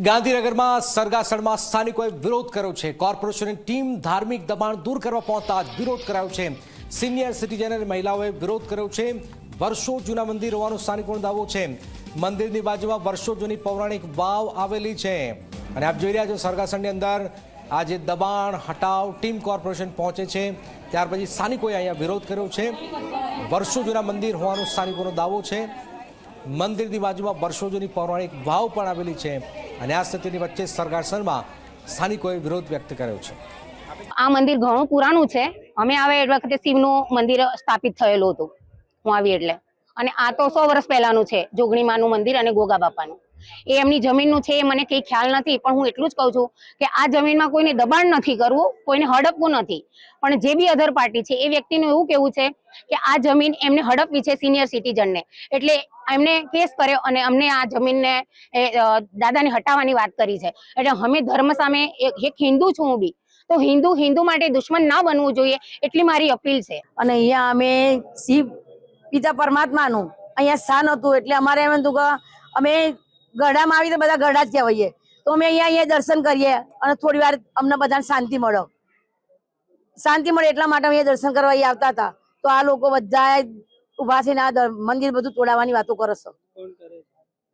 ગાંધીનગરમાં સરગાસણમાં સ્થાનિકોએ વિરોધ કર્યો છે. કોર્પોરેશનની ટીમ ધાર્મિક દબાણ દૂર કરવા પહોંચતા વિરોધ કરાયો છે. સિનિયર સિટીઝન અને મહિલાઓએ વિરોધ કર્યો છે. વર્ષો જૂના મંદિર હોવાનો સ્થાનિકોનો દાવો છે. મંદિરની બાજુમાં વર્ષો જૂની પૌરાણિક વાવ આવેલી છે. અને આપ જોઈ રહ્યા છો સરગાસણની અંદર આજે દબાણ, હટાવ ટીમ કોર્પોરેશન પહોંચે છે. ત્યાર પછી સ્થાનિકોએ અહીંયા વિરોધ કર્યો છે. વર્ષો જૂના મંદિર હોવાનો સ્થાનિકોનો દાવો છે. મંદિરની બાજુમાં વર્ષો જૂની પૌરાણિક વાવ પણ આવેલી છે અને આ સ્થિતિની વચ્ચે સરગાસણમાં સ્થાનિકોએ વિરોધ વ્યક્ત કર્યો છે. આ મંદિર ઘણું પુરાણું છે. અમે આવે એ વખતે શિવનું મંદિર સ્થાપિત થયેલું હતું. હું આવી એટલે. અને આ તો સો વર્ષ પહેલાનું છે જોગણી માનું મંદિર અને ગોગા બાપાનું એ એમની જમીનનું છે એ મને કંઈ ખ્યાલ નથી પણ હું એટલું જ કહું છું કે આ જમીનમાં કોઈને દબાણ નથી કરવું કોઈને હડપવું નથી. પણ જે બી અધર પાર્ટી છે એ વ્યક્તિનું એવું કેવું છે કે આ જમીન એમને હડપવી છે સિનિયર સિટીઝનને એટલે એમને કેસ કર્યો અને અમને આ જમીનને એ, દાદાને હટાવવાની વાત કરી છે. એટલે અમે ધર્મ સામે એક હિન્દુ છું હું બી. તો હિન્દુ હિન્દુ માટે દુશ્મન ના બનવું જોઈએ એટલી મારી અપીલ છે. અને અહીંયા અમે શિવ પિતા પરમાત્માનું અહીંયા સ્થાન હતું એટલે અમારે એમ હતું કે અમે ગઢામાં આવી તો બધા ગઢા જ કહેવાઈએ. તો અમે અહીંયા અહીંયા દર્શન કરીએ અને થોડી વાર અમને બધાને શાંતિ મળે. શાંતિ મળે એટલા માટે અહીંયા દર્શન કરવા આવતા હતા. તો આ લોકો બધા ઊભા થઈને આ મંદિર બધું તોડાવવાની વાતો કરે છે.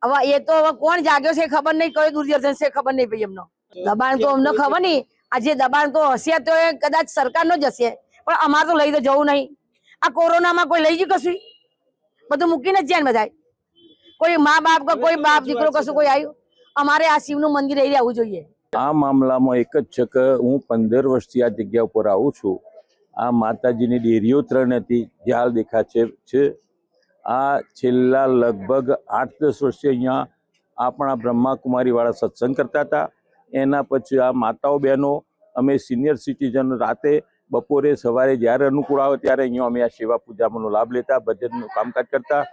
હવે એ તો હવે કોણ જાગ્યો છે ખબર નહીં કયો દુર્દર્શન છે ખબર નહીં ભાઈ એમનો. દબાણ તો અમને ખબર નહીં. આ જે દબાણ તો હશે તો એ કદાચ સરકારનો જ હશે. પણ અમારે તો લઈ તો જવું નહીં. આ કોરોનામાં કોઈ લઈ ગયું કશું? બધું મૂકીને જ જાય. ને બધા કોઈ મા બાપ કે કોઈ બાપ દીકરો કશું કોઈ આવ્યું અમારે આ શિવનું મંદિર આવવું જોઈએ. આ મામલામાં એક જ છે કે હું પંદર વર્ષથી આ જગ્યા ઉપર આવું છું. આ માતાજીની ડેરીઓ ત્રણ હતી જે દેખા છે. આ છેલ્લા લગભગ આઠ દસ વર્ષથી અહીંયા આપણા બ્રહ્માકુમારીવાળા સત્સંગ કરતા હતા. એના પછી આ માતાઓ બહેનો અમે સિનિયર સિટીઝન રાતે બપોરે સવારે જ્યારે અનુકૂળ આવે ત્યારે અહીંયા અમે આ સેવા પૂજામાંનો લાભ લેતા ભજનનું કામકાજ કરતા.